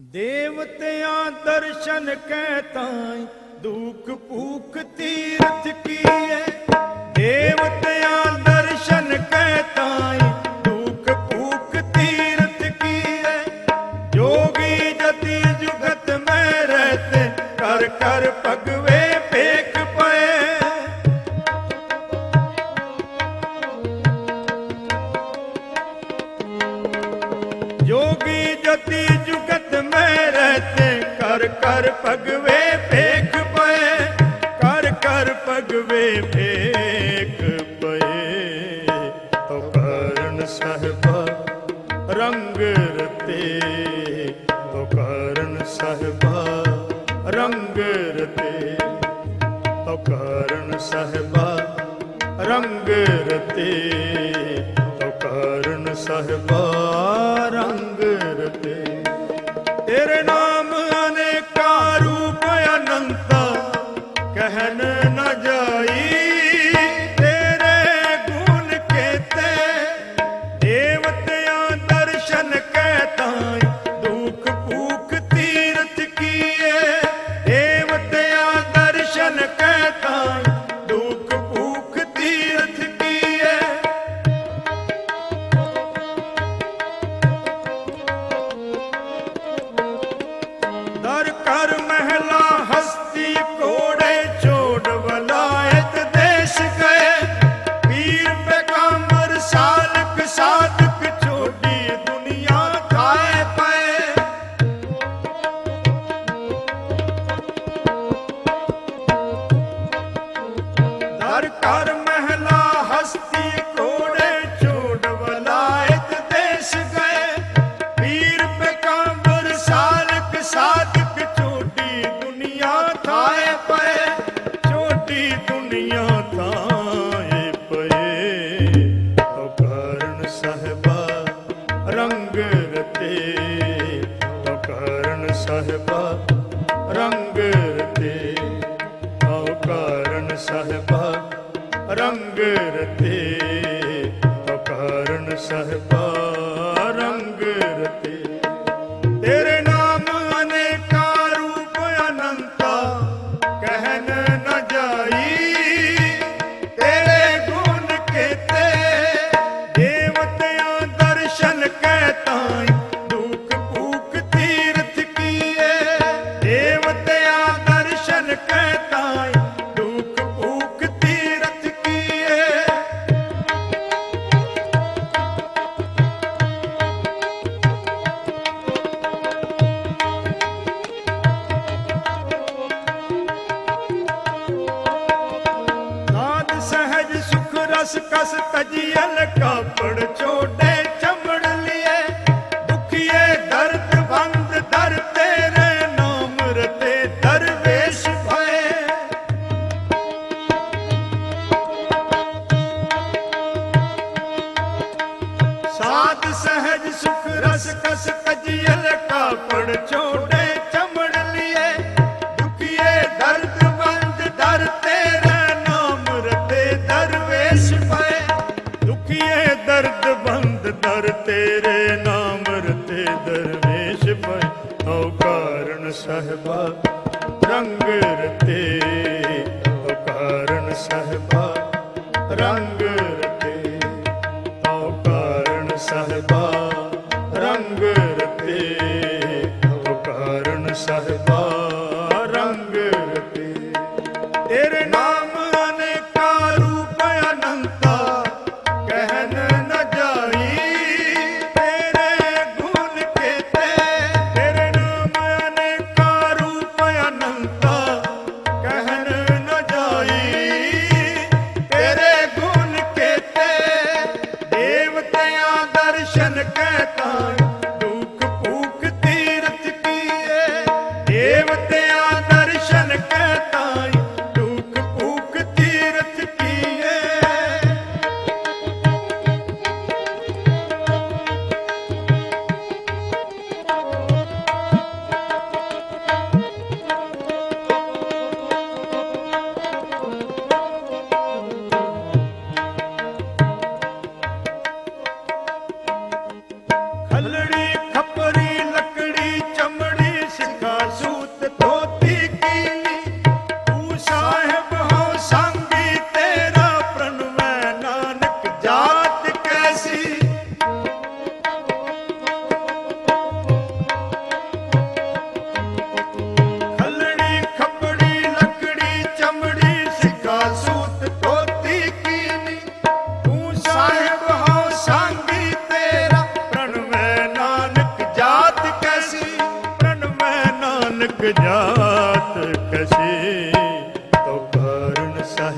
ਦੇਵਤਿਆਂ ਦਰਸ਼ਨ ਕੈ ਤਾਈ, ਦੂਖ ਭੂਖ ਤੀਰਥ ਕੀਏ। ਦੇਵਤਿਆਂ ਦਰਸ਼ਨ ਕੈ ਤਾਈ, ਦੂਖ ਭੂਖ ਤੀਰਥ ਕੀਏ। ਜੋਗੀ ਜਤੀ ਜੁਗਤ ਮੈਂ ਰਹਤੇ, ਕਰ ਕਰ ਭਗਵੇ ਪੇਖ ਪਏ। ਜੋਗੀ ਜਤੀ ਕਰ ਪਗਵੇ ਭੇਖ ਪਏ, ਕਰ ਕਰ ਪਗਵੇ ਭੇਖ ਪਏ। ਤੋ ਕਰਨ ਸਹਿਬਾ ਰੰਗ ਰਤੇ ਤੋ ਕਰਨ ਸਹਿਬਾ ਰੰਗ ਰਤੇ। ਤੋ ਕਰਨ ਸਹਿਬਾ ਰੰਗ ਰਤੇ ਤੋ ਕਰਨ ਸਹਿਬਾ ਰੰਗ ਕਹਿਨ ਨ ਜਾਈ, ਤੇਰੇ ਗੁਣ ਕੇਤੇ। ਦੇਵਤਿਆਂ ਦਰਸ਼ਨ ਕੈ ਤਾਈ, ਦੁਖ ਭੂਖ ਤੀਰਥ ਕੀਏ। ਦੇਵਤਿਆਂ ਦਰਸ਼ਨ ਕੈ ਤਾਈ, ਦੁਖ ਭੂਖ ਤੀਰਥ ਕੀਏ। ਦਰ ਕਰ ਮਹਿਲਾ ਰੰਗ ਰਤੇ ਤੋ ਕਾਰਨ ਸੁਖ ਕਸ ਤਜੀਲ ਕਾਪੜ ਛੋੜੇ ਚਮੜ ਲਿਏ। ਦੁਖੀਏ ਦਰਦ ਬੰਦ ਦਰ ਤੇਰੇ ਨਾਮ ਰਤੇ ਦਰਵੇਸ਼ ਭਏ ਸਾਧ ਸਹਿਜ ਸੁਖ ਰਸ ਕਸ ਕਜੀਲ ਕਾਪੜ ਛੋੜੇ ਸਾਹਿਬਾ, ਰੰਗ ਰਤੇ ਹਉ ਕਾਰਨ ਸਹਿਬਾ, ਰੰਗ ਰਤੇ। ਹਉ ਕਾਰਨ ਸਾਹਿਬਾ, ਰੰਗ ਰਤੇ ਹਉ ਕਾਰਨ ਸਾਹਿਬਾ। ਕੈ ਤਾਈ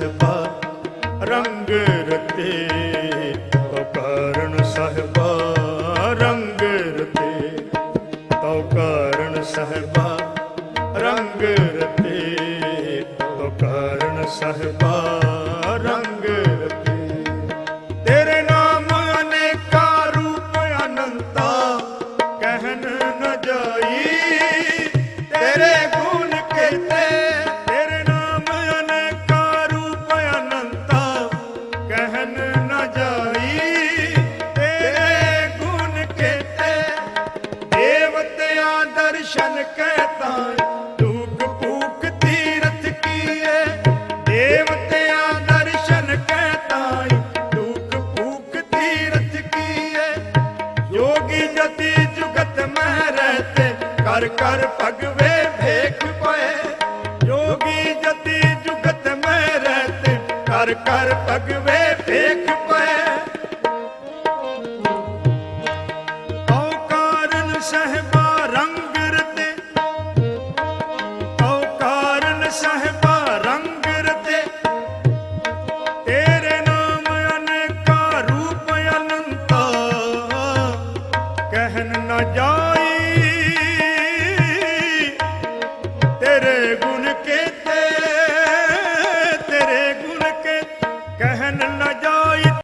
ਸਾਹਿਬਾ, ਰੰਗ ਰਤੇ ਤੋ ਕਾਰਨ ਸਾਹਿਬਾ, ਰੰਗ ਰਤੇ ਤੋ ਕਾਰਨ ਸਾਹਿਬਾ, ਰੰਗ ਰਤੇ ਤੋ ਕਾਰਨ ਸਾਹਿਬਾ। ਦੇਵਤਿਆਂ ਦਰਸ਼ਨ ਕਹਿਤਾ ਦੁਖ ਭੂਖ ਤੀਰਥ ਕੀਏ। ਦੇਵਤਿਆਂ ਦਰਸ਼ਨ ਕਹਿਤਾ ਦੁਖ ਭੂਖ ਤੀਰਥ ਕੀਏ। ਜੋਗੀ ਜਤੀ ਜੁਗਤ ਮਹਿ ਰਹਤੇ ਕਰ ਕਰ ਭਗਵੇ ਭੇਖ ਪਏ। ਜੋਗੀ ਜਤੀ ਜੁਗਤ ਮਹਿ ਰਹਤੇ ਕਰ ਕਰ ਭਗਵੇ